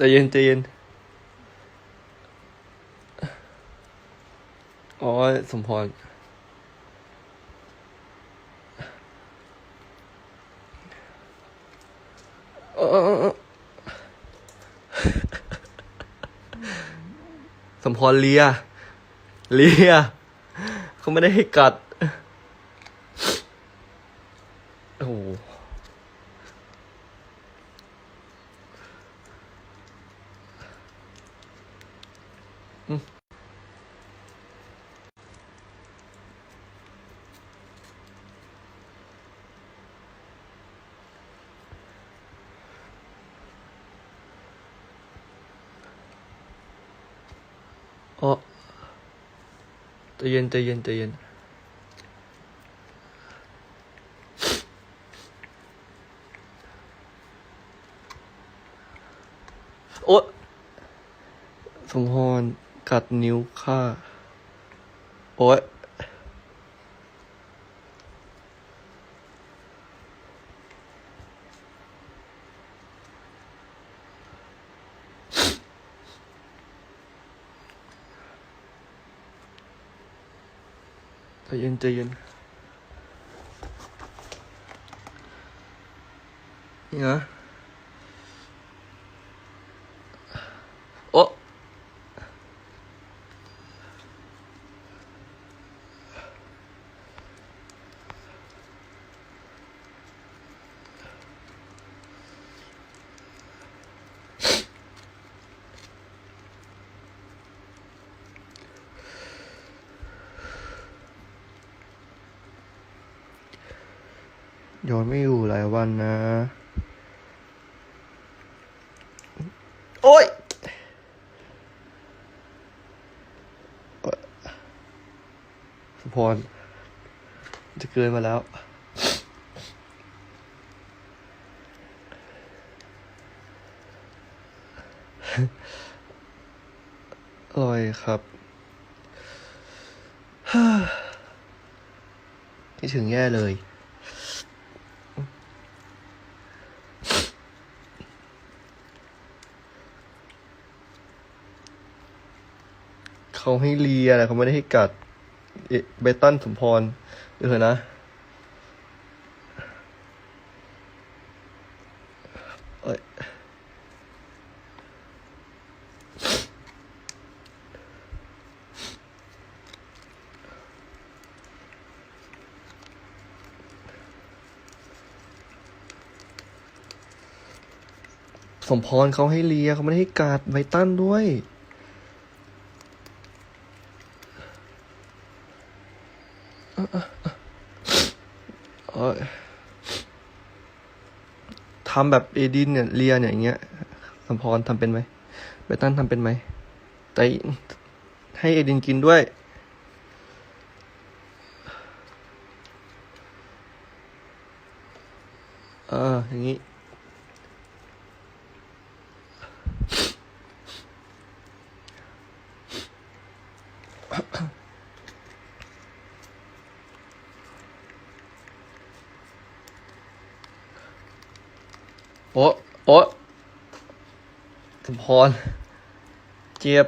ใจเย็นใจเย็น อ๋อ สมพรเออเออเออสมพรเลีย เลีย เขาไม่ได้ให้กัด โอ้ โหอืมอ๋อใจเย็น กัดนิ้วข้า โอ๊ย ใจเย็นใจเย็นนี่นะ ย้อนไม่อยู่หลายวันนะ โอ๊ยสมพรจะเกินมาแล้วอร่อยครับคิดถึงแย่เลย เขาให้เลียนะเขาไม่ได้ให้กัด เบตันสมพรเดี๋ยวเถอะนะ เอ้ยสมพรเขาให้เลียเขาไม่ได้ให้กัดไบตันด้วย เอ้ย ทำแบบเอดินเนี่ยเลียเนี่ยอย่างเงี้ยสมพรทำเป็นไหมเบตันทำเป็นไหมแต่ให้เอดินกินด้วยเอออย่างงี้ อ๊ะโอ๊ะสมพร เจ็บ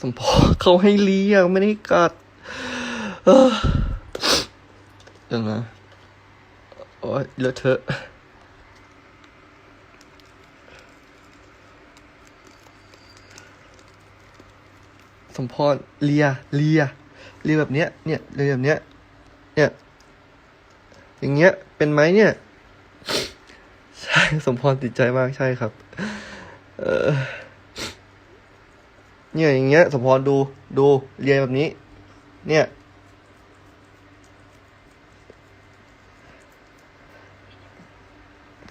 สมพรเขาให้เลียไม่ได้กัดเออเดี๋ยวนะโอ๊ยเลอะเทอะสมพรเลีย เลีย เลียแบบเนี้ย เนี่ยเลียแบบเนี้ย เนี่ย อย่างเงี้ย เป็นไหมเนี่ย ใช่ สมพรติดใจมาก ใช่ครับ เออเนี่ยอย่างเงี้ย สมพรดู ดูเลียแบบนี้ เนี่ย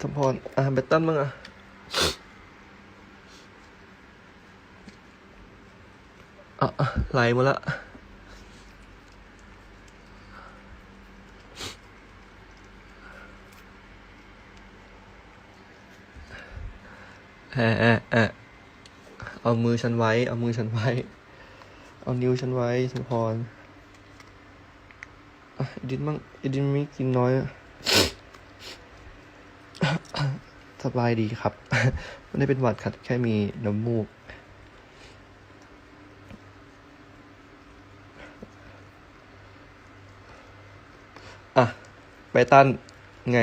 สมพร อะเบตตันบ้างอะอะอะไหลหมดละ อะแอะแอะเอามือฉันไว้ เอามือฉันไว้ เอานิ้วฉันไว้สมพรอดินมั่งอดินไม่กินน้อยสบายดีครับ ไม่ได้เป็นหวัดครับ แค่มีน้ำมูก อะ ไปตันไง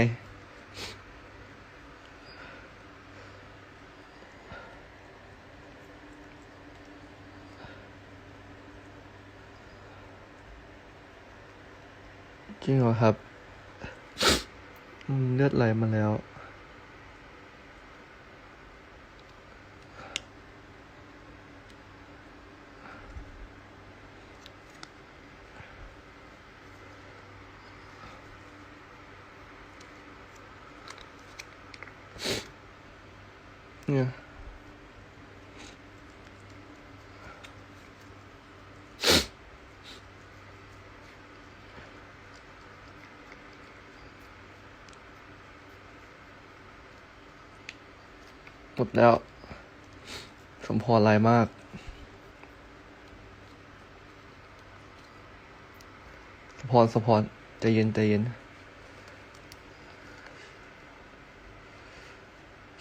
จริงเหรอครับ เลือดไหลมาแล้ว เนี่ย หมดแล้ว สมพรลายมาก สมพรสมพรใจเย็นใจเย็น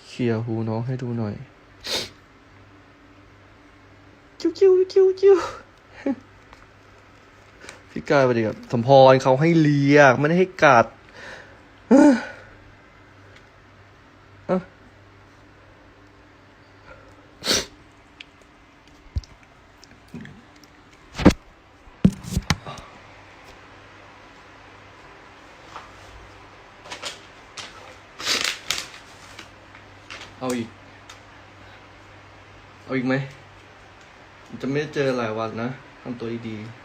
เคลียร์หูน้องให้ดูหน่อย จิ้วจิ้วจิ้วจิ้วพี่กายไปดิครับสมพรเขาให้เลียไม่ได้ให้กัด เอาอีก เอาอีกไหม จะไม่เจอหลายวันนะทำตัวดีๆ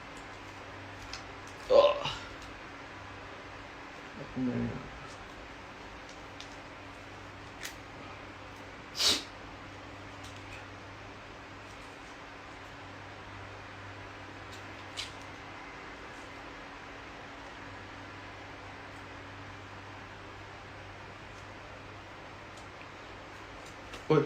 เอ้อ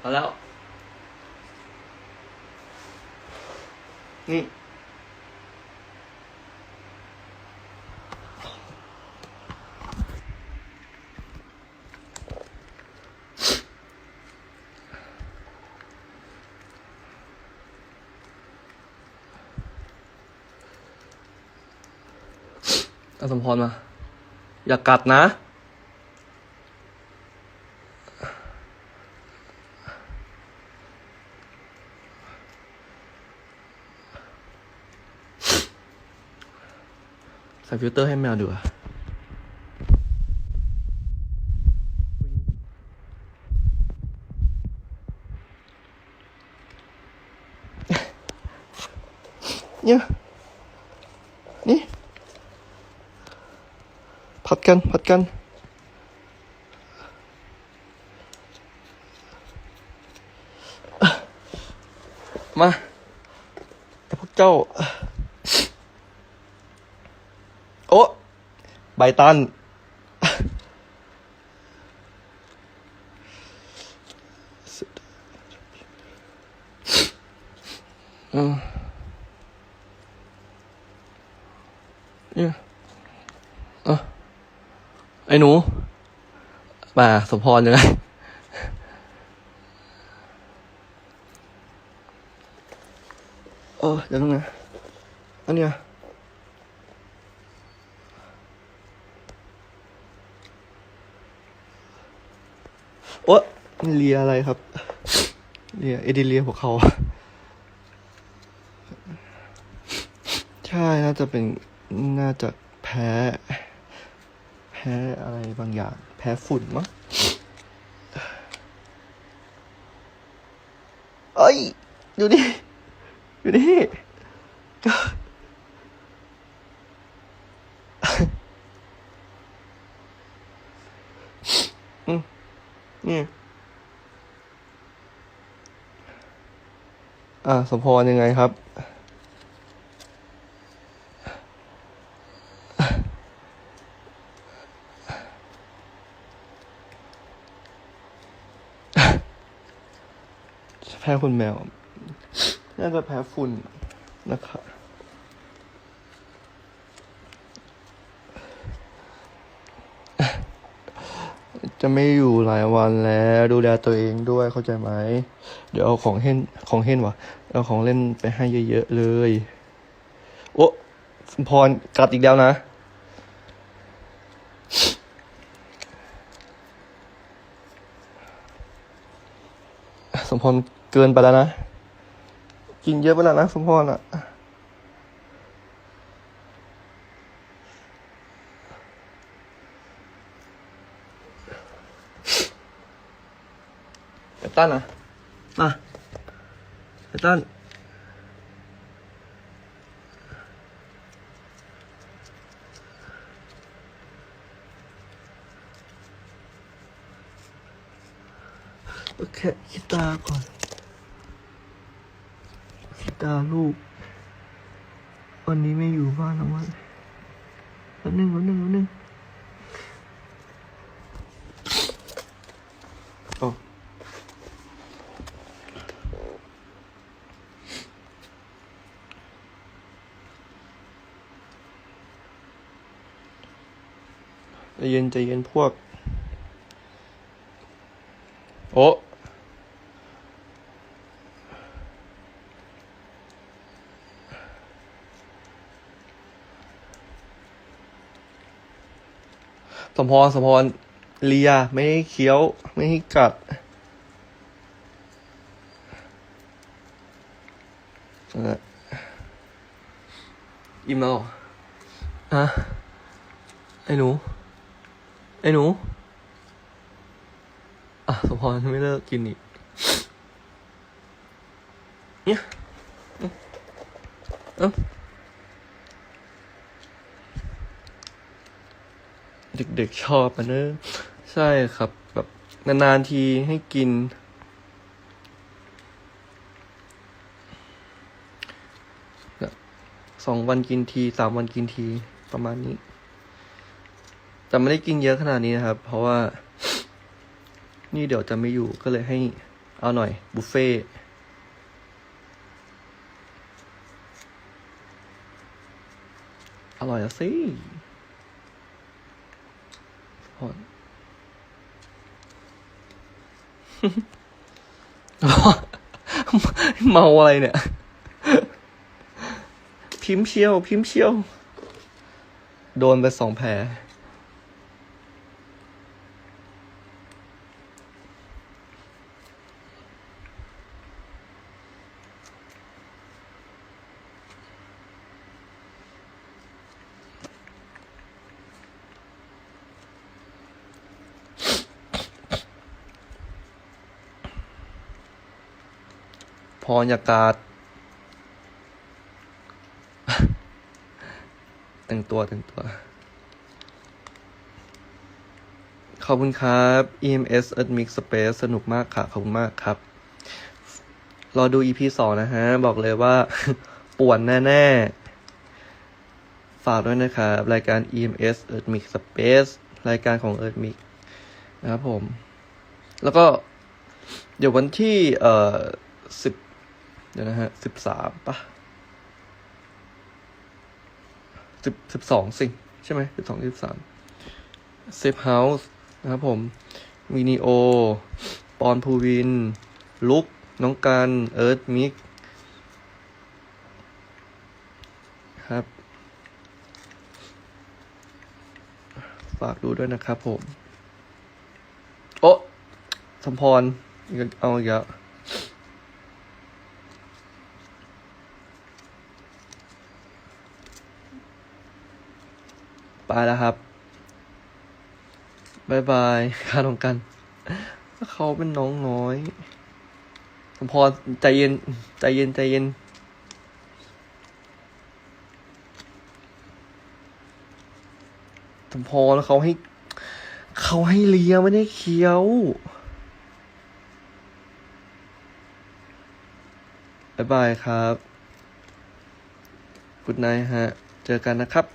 ทำ อาสมพรมา อย่ากัดนะ ใส่ฟิลเตอร์ให้แมวดูอะเนี่ย ผัดกันผัดกันมาแต่พวกเจ้า โอ้ใบตันอืมเนี่ยอะ ไอ้หนูมาสมพรยังไงเออเดี๋ยวนึงนะอันเนี้ยโอ๊ะเลียอะไรครับเลียเอดิเลียพวกเขาใช่น่าจะเป็นน่าจะแพ้ พ้อะไรบางอย่าง แพ้ฝุ่นมั้งเอ้ยดูดิดูดิก็อืมนี่อ่าสมพรยังไงครับ คุณแมว น่าจะแพ้ฝุ่นนะครับจะไม่อยู่หลายวันแล้ว ดูแลตัวเองด้วยเข้าใจไหม เดี๋ยวเอาของเล่นของเล่นวะเอาของเล่นไปให้เยอะๆเลย โอ้พรกัดอีกแล้วนะ มพรเกินไปแล้วนะ กินเยอะไปแล้วนะ สมพรอะไอ้ตั้นนะมาไอ้ตั้น แค่คิดตาก่อนคิดตาลูก วันนี้ไม่อยู่บ้านแล้วมั้งวันนึงวันหนึ่งวันหนึ่งโอ้ ใจเย็นใจเย็นพวก โอ้ สมพรสมพรเลียไม่ให้เคี้ยว ไม่ให้กัด อิ่มแล้วเหรอะไอ้หนู ไอ้หนู อะสมพรไม่เลิกกินอีกเนี่ยเอา เด็กๆชอบอะเนอะใช่ครับ แบบนานๆทีให้กิน สองวันกินทีสามวันกินทีประมาณนี้ แต่ไม่ได้กินเยอะขนาดนี้นะครับ เพราะว่า นี่เดี๋ยวจะไม่อยู่ก็เลยให้เอาหน่อย บุฟเฟ่อร่อยสิ เมาอะไรเนี่ย พิมพ์เชียว พิมพ์เชียว โดนไปสองแผล พรยากาศ แต่งตัวแต่งตัว ขอบคุณครับ EMS Earth Mix Space สนุกมากค่ะ ขอบคุณมากครับ รอดู EP สองนะฮะ บอกเลยว่า ป่วนแน่ ๆ ฝากด้วยนะครับ รายการ EMS Earth Mix Space รายการของ Earth Mix นะครับผม แล้วก็ เดี๋ยววันที่ เอ่อสิบ เดี๋ยวนะฮะสิบสามปะสิบสิบสองสิใช่ไหมสิบสองสิบสามเซฟเฮาส์นะครับผมมินิโอ ปอนภูวิน ลุก น้องกันเอิร์ธมิก ครับ ฝากดูด้วยนะครับผม โอ้สมพร เอาอีกแล้ว ไปแล้วครับบายบายค่าตรงกัน เขาเป็นน้องน้อยสมพรใจเย็น ใจเย็น ใจเย็นสมพรเขาให้ เขาให้เลียไม่ได้เคี้ยวบายบายครับ กุดไนฮะ เจอกันนะครับ